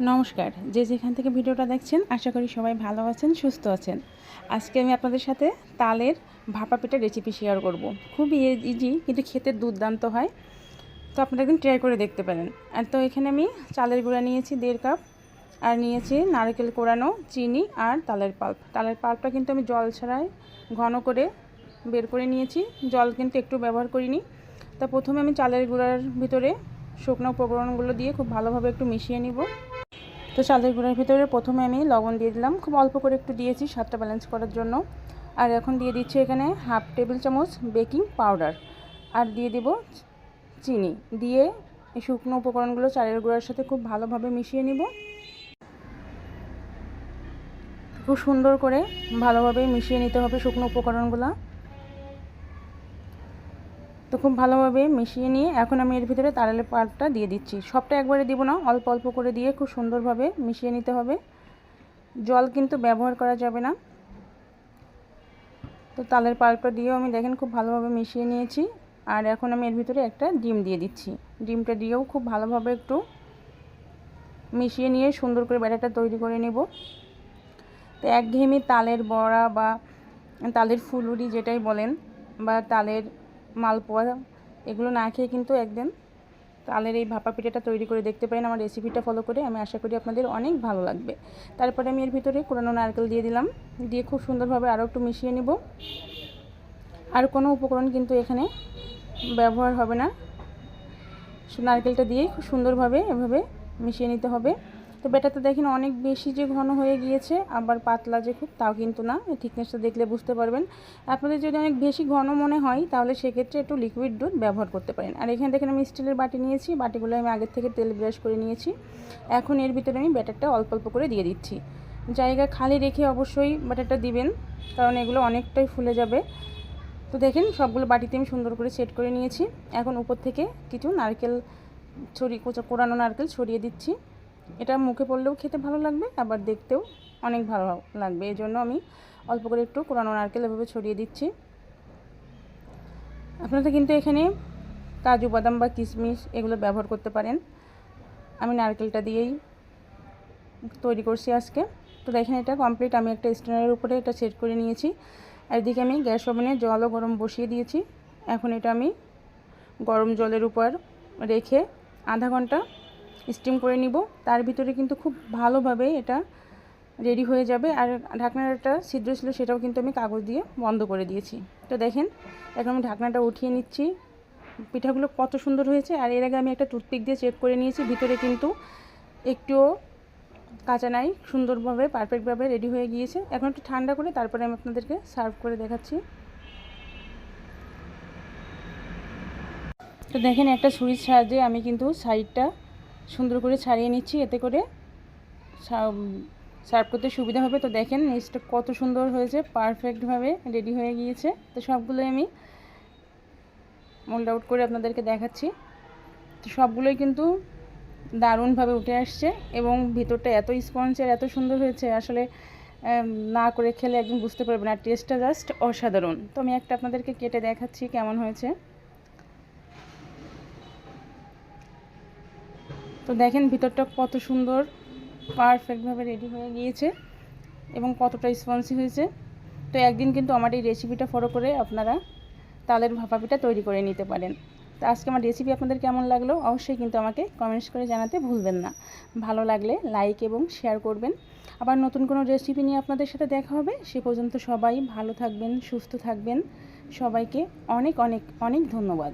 নমস্কার। যে যেখান থেকে ভিডিওটা দেখছেন, আশা করি সবাই ভালো আছেন, সুস্থ আছেন। আজকে আমি আপনাদের সাথে তালের ভাপা পিঠা রেসিপি শেয়ার করব। খুবই ইজি কিন্তু খেতে দুর্দান্ত হয়। তো আপনারা একদিন ট্রাই করে দেখতে পারেন। আর তো এখানে আমি চালের গুঁড়া নিয়েছি দেড় কাপ, আর নিয়েছি নারকেল কোড়ানো চিনি আর তালের পাল্প। তালের পাল্পটা কিন্তু আমি জল ছাড়াই ঘন করে বের করে নিয়েছি। জল কিন্তু একটু ব্যবহার করিনি। তা প্রথমে আমি চালের গুঁড়ার ভিতরে শুকনো উপকরণগুলো দিয়ে খুব ভালোভাবে একটু মিশিয়ে নিব। তো চালের গুঁড়ার ভিতরে প্রথমে আমি লবণ দিয়ে দিলাম। খুব অল্প করে একটু দিয়েছি স্বাদটা ব্যালেন্স করার জন্য। আর এখন দিয়ে দিচ্ছি এখানে হাফ টেবিল চামচ বেকিং পাউডার আর দিয়ে দিব চিনি। দিয়ে এই শুকনো উপকরণগুলো চালের গুঁড়ার সাথে খুব ভালোভাবে মিশিয়ে নিব। খুব সুন্দর করে ভালোভাবে মিশিয়ে নিতে হবে শুকনো উপকরণগুলো। তো খুব ভালোভাবে মিশিয়ে নিয়ে এখন আমি এর ভিতরে তারালের পাল্পটা দিয়ে দিচ্ছি। সবটা একবারে দিব না, অল্প অল্প করে দিয়ে খুব সুন্দরভাবে মিশিয়ে নিতে হবে। জল কিন্তু ব্যবহার করা যাবে না। তো তালের পাল্পটা দিয়েও আমি দেখেন খুব ভালোভাবে মিশিয়ে নিয়েছি। আর এখন আমি এর ভিতরে একটা ডিম দিয়ে দিচ্ছি। ডিমটা দিয়েও খুব ভালোভাবে একটু মিশিয়ে নিয়ে সুন্দর করে ব্যাটারটা তৈরি করে নেব। তো একঘেয়েমি তালের বড়া বা তালের ফুলুরি যেটাই বলেন বা তালের মালপোয়া এগুলো না খেয়ে কিন্তু একদিন তালের এই ভাপা পিঠাটা তৈরি করে দেখতে পারেন। আমার রেসিপিটা ফলো করে আমি আশা করি আপনাদের অনেক ভালো লাগবে। তারপরে আমি এর ভিতরে কোরানো নারকেল দিয়ে দিলাম। দিয়ে খুব সুন্দরভাবে আরও একটু মিশিয়ে নিব। আর কোনো উপকরণ কিন্তু এখানে ব্যবহার হবে না। নারকেলটা দিয়ে খুব সুন্দরভাবে এভাবে মিশিয়ে নিতে হবে। তো ব্যাটারটা দেখেন অনেক বেশি যে ঘন হয়ে গিয়েছে, আবার পাতলা যে খুব, তাও কিন্তু না। থিকনেসটা দেখলে বুঝতে পারবেন। আপনাদের যদি অনেক বেশি ঘন মনে হয়, তাহলে সেক্ষেত্রে একটু লিকুইড দুধ ব্যবহার করতে পারেন। আর এখানে দেখেন আমি স্টিলের বাটি নিয়েছি, বাটিগুলো আমি আগের থেকে তেল ব্রাশ করে নিয়েছি। এখন এর ভিতরে আমি ব্যাটারটা অল্প অল্প করে দিয়ে দিচ্ছি। জায়গা খালি রেখে অবশ্যই ব্যাটারটা দিবেন, কারণ এগুলো অনেকটাই ফুলে যাবে। তো দেখেন সবগুলো বাটিতে আমি সুন্দর করে সেট করে নিয়েছি। এখন উপর থেকে কিছু নারকেল ছড়িয়ে কোচা, কোরানো নারকেল ছড়িয়ে দিচ্ছি। এটা মুখে পড়লেও খেতে ভালো লাগবে, আবার দেখতেও অনেক ভালো লাগবে। এই জন্য আমি অল্প করে একটু কোরানো নারকেল এভাবে ছড়িয়ে দিচ্ছি। আপনারা কিন্তু এখানে কাজু, বাদাম বা কিশমিশ এগুলো ব্যবহার করতে পারেন। আমি নারকেলটা দিয়েই তৈরি করছি আজকে। তো দেখেন, এটা কমপ্লিট আমি একটা স্ট্যান্ডের উপরে এটা সেট করে নিয়েছি। আর এদিকে আমি গ্যাস ওভেনে জলও গরম বসিয়ে দিয়েছি। এখন এটা আমি গরম জলের উপর রেখে আধা ঘণ্টা স্টিম করে নিব। তার ভিতরে কিন্তু খুব ভালোভাবে এটা রেডি হয়ে যাবে। আর ঢাকনার একটা ছিদ্র ছিল সেটাও কিন্তু আমি কাগজ দিয়ে বন্ধ করে দিয়েছি। তো দেখেন, এখন আমি ঢাকনাটা উঠিয়ে নিচ্ছি। পিঠাগুলো কত সুন্দর হয়েছে। আর এর আগে আমি একটা টুথপিক দিয়ে চেক করে নিয়েছি। ভিতরে কিন্তু একটুও কাঁচা নাই। সুন্দরভাবে, পারফেক্টভাবে রেডি হয়ে গিয়েছে। এখন একটু ঠান্ডা করে তারপরে আমি আপনাদেরকে সার্ভ করে দেখাচ্ছি। তো দেখেন, একটা ছুরির সাহায্যে আমি কিন্তু সাইডটা সুন্দর করে ছাড়িয়ে নিচ্ছি, এতে করে সার্ভ করতে সুবিধা হবে। তো দেখেন নিচটা কত সুন্দর হয়েছে পারফেক্টভাবে রেডি হয়ে গিয়েছে। তো সবগুলোই আমি মোল্ড আউট করে আপনাদেরকে দেখাচ্ছি। তো সবগুলোই কিন্তু দারুণভাবে উঠে আসছে এবং ভিতরটা এত স্পঞ্জের এত সুন্দর হয়েছে। আসলে না করে খেলে একদম বুঝতে পারবেন। আর টেস্টটা জাস্ট অসাধারণ। তো আমি একটা আপনাদেরকে কেটে দেখাচ্ছি কেমন হয়েছে। তো দেখেন ভিতরটা কত সুন্দর পারফেক্টভাবে রেডি হয়ে গিয়েছে এবং কতটা স্পঞ্জি হয়েছে। তো একদিন কিন্তু আমার এই রেসিপিটা ফলো করে আপনারা তালের ভাপা পিঠা তৈরি করে নিতে পারেন। তো আজকে আমার রেসিপি আপনাদের কেমন লাগল অবশ্যই কিন্তু আমাকে কমেন্টস করে জানাতে ভুলবেন না। ভালো লাগলে লাইক এবং শেয়ার করবেন। আবার নতুন কোনো রেসিপি নিয়ে আপনাদের সাথে দেখা হবে, সে পর্যন্ত সবাই ভালো থাকবেন, সুস্থ থাকবেন। সবাইকে অনেক অনেক অনেক ধন্যবাদ।